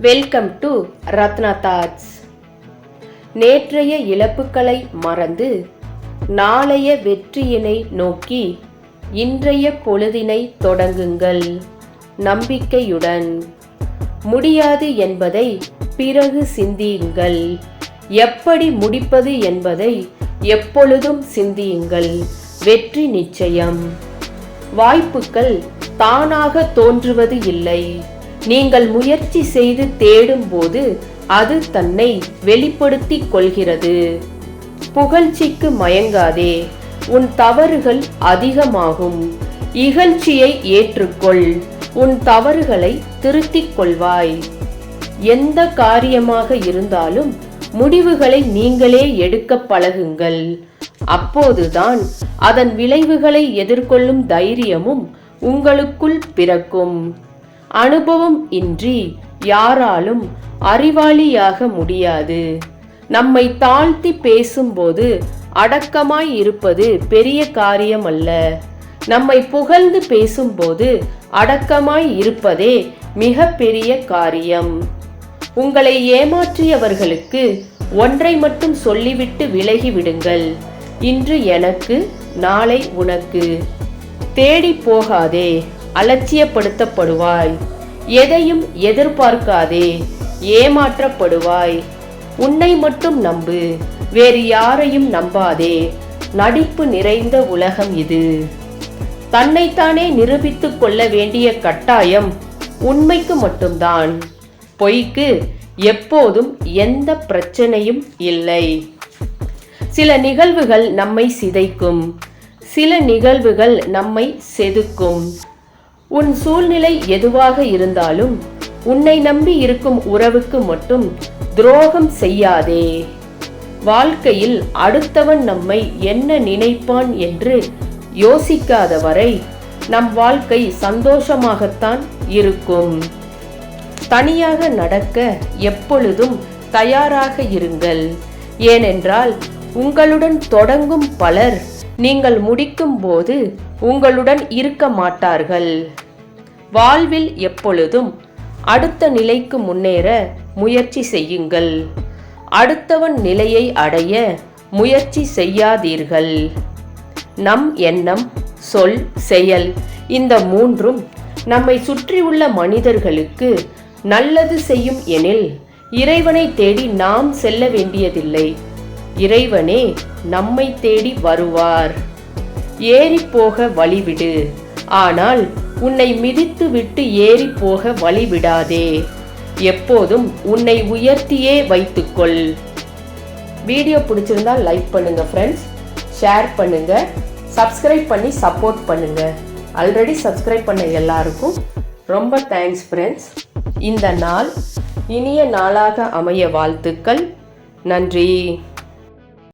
Welcome to Ratna thoughts நேற்றைய இழப்புகளை மறந்து நாளைய வெற்றியினை நோக்கி இன்றைய பொழுதினை தொடங்குங்கள் நம்பிக்கையுடன். முடியாது என்பதை பிறகு சிந்தியுங்கள். எப்படி முடிப்பது என்பதை எப்பொழுதும் சிந்தியுங்கள். வெற்றி நிச்சயம். வாய்ப்புகள் தானாக தோன்றுவது இல்லை. நீங்கள் முயற்சி செய்து தேடும்போது அது தன்னை வெளிப்படுத்திக் கொள்கிறது. புகழ்ச்சிக்கு மயங்காதே உன் தவறுகள் அதிகமாகும். இகழ்ச்சியை ஏற்றுக்கொள் உன் தவறுகளை திருத்திக் கொள்வாய். எந்த காரியமாக இருந்தாலும் முடிவுகளை நீங்களே எடுக்க பழகுங்கள். அப்போதுதான் அதன் விளைவுகளை எதிர்கொள்ளும் தைரியமும் உங்களுக்குள் பிறக்கும். அனுபவம் இன்றி யாராலும் அறிவாளியாக முடியாது. நம்மை தாழ்த்தி பேசும்போது அடக்கமாய் இருப்பது பெரிய காரியம் அல்ல நம்மை புகழ்ந்து பேசும்போது அடக்கமாய் இருப்பதே மிக பெரிய காரியம். உங்களை ஏமாற்றியவர்களுக்கு ஒன்றை மட்டும் சொல்லிவிட்டு விலகி விடுங்கள். இன்று எனக்கு நாளை உனக்கு. தேடி போகாதே. அலட்சியப்படுத்தப்படுவாய். எதையும் எதிர்பார்க்காதே ஏமாற்றப்படுவாய். உன்னை மட்டும் நம்பு வேறு யாரையும் நம்பாதே. நடிப்பு நிறைந்த உலகம் இது. தன்னைத்தானே நிரூபித்துக் கொள்ள வேண்டிய கட்டாயம் உண்மைக்கு மட்டும்தான். பொய்க்கு எப்போதும் எந்த பிரச்சனையும் இல்லை. சில நிகழ்வுகள் நம்மை சிதைக்கும். சில நிகழ்வுகள் நம்மை செதுக்கும். உன் சூழ்நிலை எதுவாக இருந்தாலும் உன்னை நம்பி இருக்கும் உறவுக்கு மட்டும் துரோகம் செய்யாதே. வாழ்க்கையில் அடுத்தவன் நம்மை என்ன நினைப்பான் என்று யோசிக்காத வரை நம் வாழ்க்கை சந்தோஷமாகத்தான் இருக்கும். தனியாக நடக்க எப்பொழுதும் தயாராக இருங்கள். ஏனென்றால் உங்களுடன் தொடங்கும் பலர் நீங்கள் முடிக்கும் போது உங்களுடன் இருக்க மாட்டார்கள். வாழ்வில் எப்பொழுதும் அடுத்த நிலைக்கு முன்னேற முயற்சி செய்யுங்கள். அடுத்தவன் நிலையை அடைய முயற்சி செய்யாதீர்கள். நம் எண்ணம் சொல் செயல் இந்த மூன்றும் நம்மை சுற்றியுள்ள மனிதர்களுக்கு நல்லது செய்யும் எனில் இறைவனை தேடி நாம் செல்ல வேண்டியதில்லை. இறைவனே நம்மை தேடி வருவார். ஏறி போக வழிவிடு. ஆனால் உன்னை மிதித்து விட்டு ஏறி போக வழிவிடாதே. எப்போதும் உன்னை உயர்த்தியே வைத்துக்கொள். வீடியோ பிடிச்சிருந்தா லைக் பண்ணுங்க ஃப்ரெண்ட்ஸ் ஷேர் பண்ணுங்க. சப்ஸ்கிரைப் பண்ணி சப்போர்ட் பண்ணுங்க. ஆல்ரெடி சப்ஸ்கிரைப் பண்ண எல்லாருக்கும் ரொம்ப தேங்க்ஸ் ஃப்ரெண்ட்ஸ் இந்த நாள் இனிய நாளாக அமைய வாழ்த்துக்கள். நன்றி.